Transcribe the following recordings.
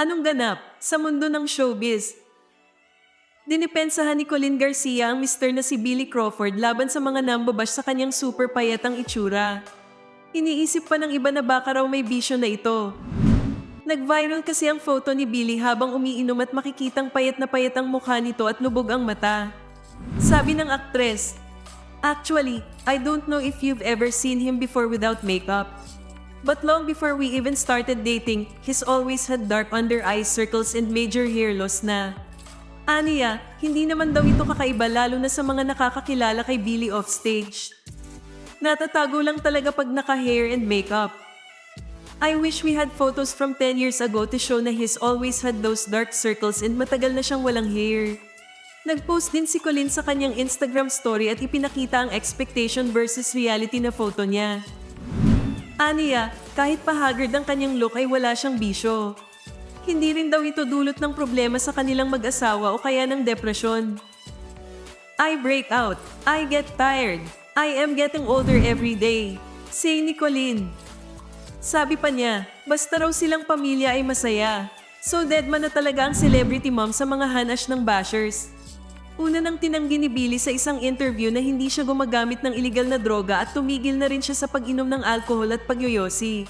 Anong ganap sa mundo ng showbiz? Dinipensahan ni Colin Garcia ang mister na si Billy Crawford laban sa mga nambabash sa kanyang super payatang itsura. Iniisip pa ng iba na baka raw may bisyo na ito. Nag-viral kasi ang photo ni Billy habang umiinom at makikitang payat na payat ang mukha nito at lubog ang mata. Sabi ng aktres, Actually, I don't know if you've ever seen him before without makeup. But long before we even started dating, he's always had dark under eye circles and major hair loss na. Aniya, hindi naman daw ito kakaiba lalo na sa mga nakakakilala kay Billy offstage. Natatago lang talaga pag naka-hair and makeup. I wish we had photos from 10 years ago to show na he's always had those dark circles and matagal na siyang walang hair. Nag-post din si Colin sa kanyang Instagram story at ipinakita ang expectation versus reality na photo niya. Aniya, kahit pa haggard ang kanyang look ay wala siyang bisyo. Hindi rin daw ito dulot ng problema sa kanilang mag-asawa o kaya ng depresyon. I break out. I get tired. I am getting older every day. Say ni Colin. Sabi pa niya, basta raw silang pamilya ay masaya. So deadman na talaga ang celebrity mom sa mga hanash ng bashers. Una nang tinanggi ni Billy sa isang interview na hindi siya gumagamit ng iligal na droga at tumigil na rin siya sa pag-inom ng alkohol at pagyoyosi.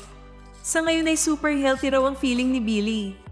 Sa ngayon ay super healthy raw ang feeling ni Billy.